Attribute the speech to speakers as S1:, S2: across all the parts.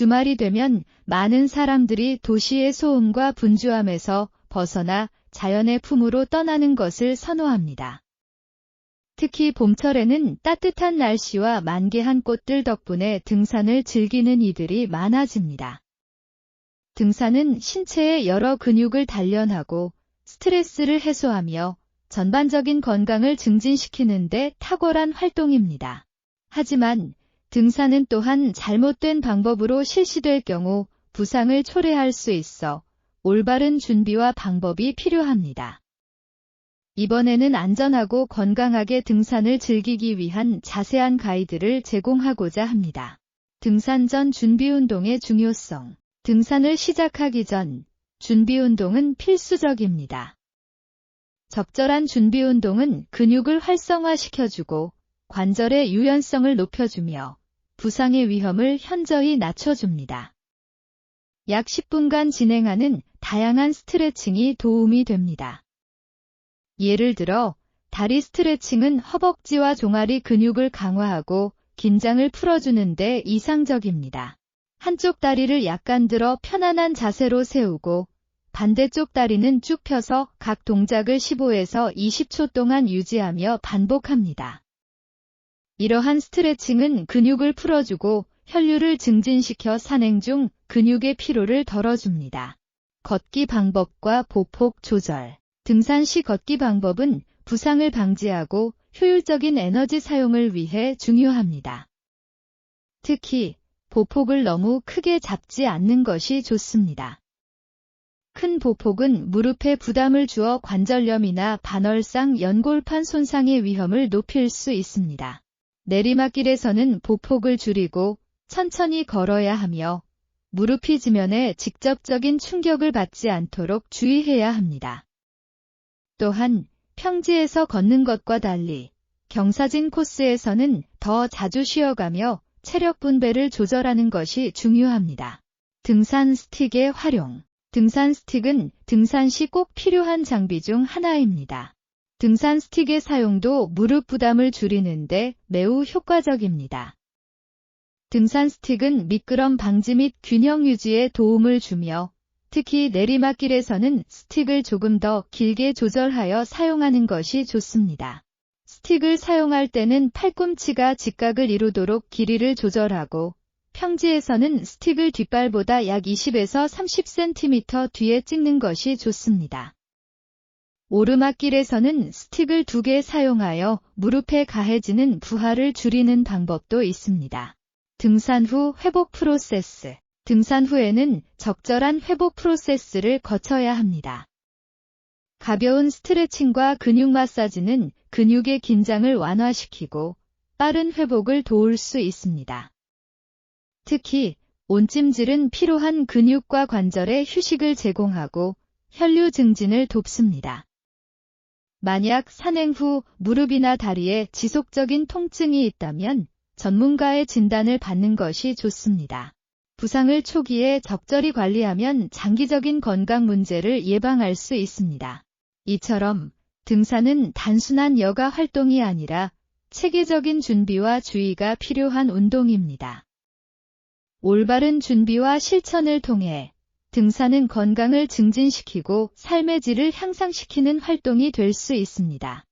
S1: 주말이 되면 많은 사람들이 도시의 소음과 분주함에서 벗어나 자연의 품으로 떠나는 것을 선호합니다. 특히 봄철에는 따뜻한 날씨와 만개한 꽃들 덕분에 등산을 즐기는 이들이 많아집니다. 등산은 신체의 여러 근육을 단련하고 스트레스를 해소하며 전반적인 건강을 증진시키는데 탁월한 활동입니다. 하지만 등산은 또한 잘못된 방법으로 실시될 경우 부상을 초래할 수 있어 올바른 준비와 방법이 필요합니다. 이번에는 안전하고 건강하게 등산을 즐기기 위한 자세한 가이드를 제공하고자 합니다. 등산 전 준비 운동의 중요성. 등산을 시작하기 전 준비 운동은 필수적입니다. 적절한 준비 운동은 근육을 활성화시켜주고 관절의 유연성을 높여주며 부상의 위험을 현저히 낮춰줍니다. 약 10분간 진행하는 다양한 스트레칭이 도움이 됩니다. 예를 들어 다리 스트레칭은 허벅지와 종아리 근육을 강화하고 긴장을 풀어주는데 이상적입니다. 한쪽 다리를 약간 들어 편안한 자세로 세우고 반대쪽 다리는 쭉 펴서 각 동작을 15에서 20초 동안 유지하며 반복합니다. 이러한 스트레칭은 근육을 풀어주고 혈류를 증진시켜 산행 중 근육의 피로를 덜어줍니다. 걷기 방법과 보폭 조절 등산 시 걷기 방법은 부상을 방지하고 효율적인 에너지 사용을 위해 중요합니다. 특히 보폭을 너무 크게 잡지 않는 것이 좋습니다. 큰 보폭은 무릎에 부담을 주어 관절염이나 반월상 연골판 손상의 위험을 높일 수 있습니다. 내리막길에서는 보폭을 줄이고 천천히 걸어야 하며 무릎이 지면에 직접적인 충격을 받지 않도록 주의해야 합니다. 또한 평지에서 걷는 것과 달리 경사진 코스에서는 더 자주 쉬어가며 체력 분배를 조절하는 것이 중요합니다. 등산 스틱의 활용 등산 스틱은 등산 시 꼭 필요한 장비 중 하나입니다. 등산 스틱의 사용도 무릎 부담을 줄이는데 매우 효과적입니다. 등산 스틱은 미끄럼 방지 및 균형 유지에 도움을 주며 특히 내리막길에서는 스틱을 조금 더 길게 조절하여 사용하는 것이 좋습니다. 스틱을 사용할 때는 팔꿈치가 직각을 이루도록 길이를 조절하고 평지에서는 스틱을 뒷발보다 약 20에서 30cm 뒤에 찍는 것이 좋습니다. 오르막길에서는 스틱을 두 개 사용하여 무릎에 가해지는 부하를 줄이는 방법도 있습니다. 등산 후 회복 프로세스 등산 후에는 적절한 회복 프로세스를 거쳐야 합니다. 가벼운 스트레칭과 근육 마사지는 근육의 긴장을 완화시키고 빠른 회복을 도울 수 있습니다. 특히 온찜질은 필요한 근육과 관절에 휴식을 제공하고 혈류 증진을 돕습니다. 만약 산행 후 무릎이나 다리에 지속적인 통증이 있다면 전문가의 진단을 받는 것이 좋습니다. 부상을 초기에 적절히 관리하면 장기적인 건강 문제를 예방할 수 있습니다. 이처럼 등산은 단순한 여가 활동이 아니라 체계적인 준비와 주의가 필요한 운동입니다. 올바른 준비와 실천을 통해 등산은 건강을 증진시키고 삶의 질을 향상시키는 활동이 될 수 있습니다.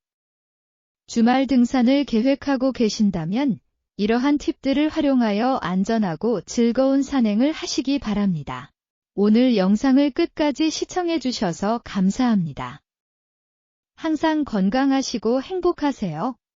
S1: 주말 등산을 계획하고 계신다면 이러한 팁들을 활용하여 안전하고 즐거운 산행을 하시기 바랍니다. 오늘 영상을 끝까지 시청해 주셔서 감사합니다. 항상 건강하시고 행복하세요.